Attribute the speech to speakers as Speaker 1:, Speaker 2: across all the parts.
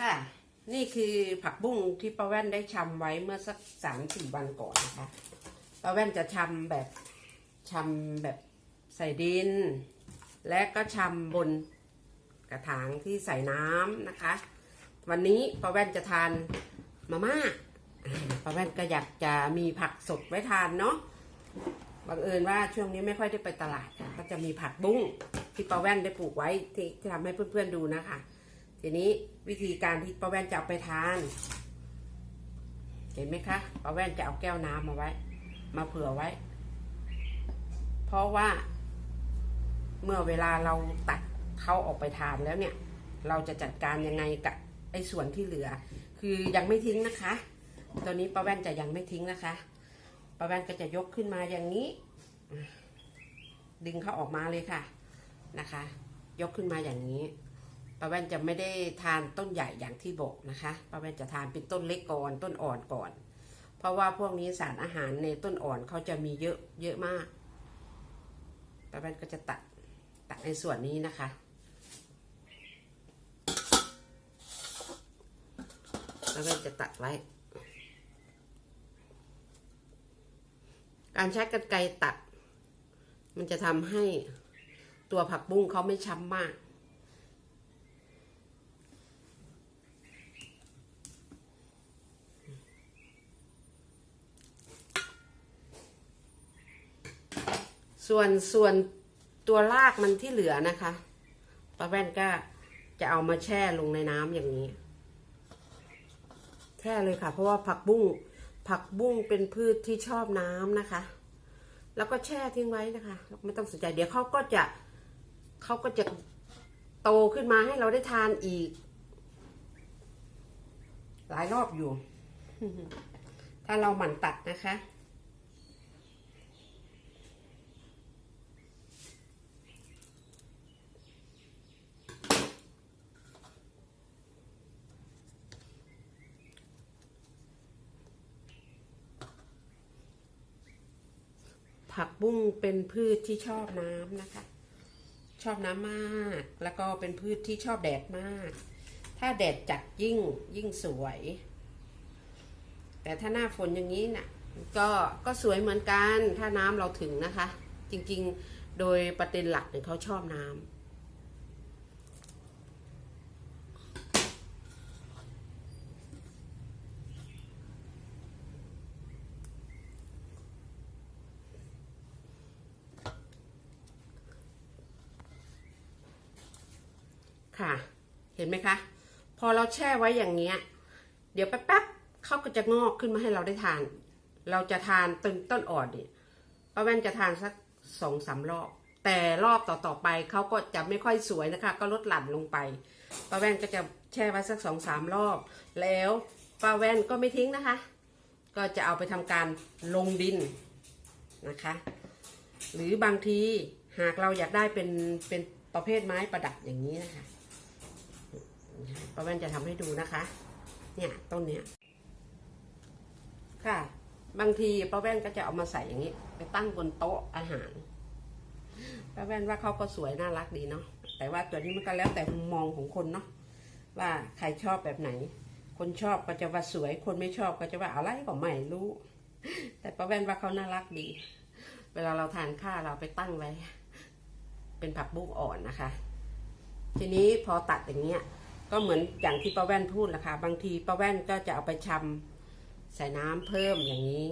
Speaker 1: ค่ะ นี่คือผักบุ้งที่ป้าแว่นได้ชำไว้เมื่อสักสามสี่วันก่อนนะคะป้าแว่นจะชำแบบชำแบบใส่ดิน และก็ชำบนกระถางที่ใส่น้ำนะคะ วันนี้ป้าแว่นจะทานมาม่าอ่าป้าแว่นก็อยากจะมีผักสดไว้ทานเนาะบังเอิญว่าช่วงนี้ไม่ค่อยได้ไปตลาดก็จะมีผักบุ้งที่ป้าแว่นได้ปลูกไว้ที่ที่ทำให้เพื่อนๆดูนะคะ ทีนี้วิธีการที่ป้าแว่นจะเอาไปทาน เห็นไหมคะป้าแว่นจะเอาแก้วน้ำมาไว้ มาเผื่อไว้ เพราะว่า เมื่อเวลาเราตัดเขาออกไปทานแล้วเนี่ย เราจะจัดการยังไงกับไอ้ส่วนที่เหลือ คือยังไม่ทิ้งนะคะ ตัวนี้ป้าแว่นจะยังไม่ทิ้งนะคะป้าแว่นก็จะยกขึ้นมาอย่างนี้ ดึงเขาออกมาเลยค่ะนะคะ ยกขึ้นมาอย่างนี้ ป้าแว่นจะไม่ได้ทานต้นใหญ่อย่างที่บอกนะคะป้าแว่นจะทานเป็นต้นเล็กก่อนต้นอ่อนก่อน เพราะว่าพวกนี้สารอาหารในต้นอ่อนเขาจะมีเยอะเยอะมากป้าแว่นก็จะตัดตัดในส่วนนี้นะคะ ป้าแว่นจะตัดไว้ การใช้กรรไกรตัด มันจะทำให้ตัวผักบุ้งเขาไม่ช้ำมาก ส่วนส่วนตัวรากมันที่เหลือนะคะป้าแว่นก็จะเอามาแช่ลงในน้ำอย่างนี้ แช่เลยค่ะ เพราะว่าผักบุ้งผักบุ้งเป็นพืชที่ชอบน้ำนะคะ แล้วก็แช่ทิ้งไว้นะคะ ไม่ต้องสนใจเดี๋ยวเขาก็จะเขาก็จะโตขึ้นมาให้เราได้ทานอีก หลายรอบอยู่ ถ้าเราหมั่นตัดนะคะ ผักบุ้งเป็นพืชที่ชอบน้ำนะคะ ชอบน้ำมาก แล้วก็เป็นพืชที่ชอบแดดมาก ถ้าแดดจัดยิ่งยิ่งสวย แต่ถ้าหน้าฝนอย่างนี้นะ่ะก็ก็สวยเหมือนกันถ้าน้ำเราถึงนะคะ จริงๆ โดยประเด็นหลักเนี่ยเขาชอบน้ำ ค่ะ เห็นไหมคะ พอเราแช่ไว้อย่างเงี้ย เดี๋ยวแป๊บๆเขาก็จะงอกขึ้นมาให้เราได้ทาน เราจะทานต้นต้นอ่อนเนี่ยป้าแว่นจะทานสักสองสามรอบ แต่รอบต่อๆไปเขาก็จะไม่ค่อยสวยนะคะ ก็ลดหลั่นลงไปป้าแว่นก็จะแช่ไว้สักสองสามรอบ แล้วป้าแว่นก็ไม่ทิ้งนะคะ ก็จะเอาไปทำการลงดินนะคะ หรือบางทีหากเราอยากได้เป็นเป็นประเภทไม้ประดับอย่างนี้นะคะ ป้าแว่นจะทำให้ดูนะคะ เนี่ยต้นเนี้ยค่ะ บางทีป้าแว่นก็จะเอามาใส่อย่างนี้ ไปตั้งบนโต๊ะอาหารป้าแว่นว่าเขาก็สวยน่ารักดีเนาะแต่ว่าตัวนี้มันก็แล้วแต่มุมมองของคนเนาะว่าใครชอบแบบไหน คนชอบก็จะว่าสวย คนไม่ชอบก็จะว่าอะไรก็ไม่รู้ แต่ป้าแว่นว่าเขาน่ารักดี เวลาเราทานข้าวเราไปตั้งไว้ เป็นผักบุ้งอ่อนนะคะ ทีนี้พอตัดอย่างเงี้ย ก็เหมือนอย่างที่ป้าแว่นพูดแหละค่ะ บางทีป้าแว่นก็จะเอาไปชำใส่น้ำเพิ่มอย่างนี้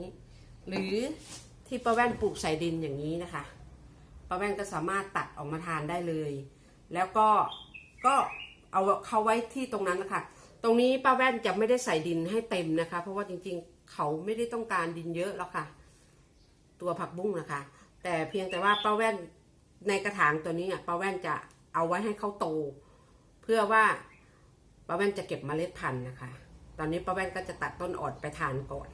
Speaker 1: หรือที่ป้าแว่นปลูกใส่ดินอย่างนี้นะคะป้าแว่นก็สามารถตัดออกมาทานได้เลย แล้วก็ก็เอาเขาไว้ที่ตรงนั้นนะคะตรงนี้ป้าแว่นจะไม่ได้ใส่ดินให้เต็มนะคะ เพราะว่าจริงๆ เขาไม่ได้ต้องการดินเยอะแล้วค่ะ ตัวผักบุ้งนะคะ แต่เพียงแต่ว่าป้าแว่นในกระถางตัวนี้อะป้าแว่นจะเอาไว้ให้เขาโต เพื่อว่า ป้าแว่นจะเก็บเมล็ดพันธุ์นะคะ ตอนนี้ป้าแว่นก็จะตัดต้นอ่อนไปทานก่อน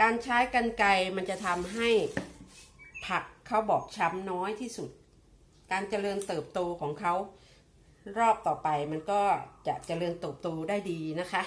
Speaker 1: การใช้กันไกรมันจะทำให้ผักเขาบอกช้ำน้อยที่สุด การเจริญเติบโตของเขารอบต่อไปมันก็จะเจริญเติบโตได้ดีนะคะ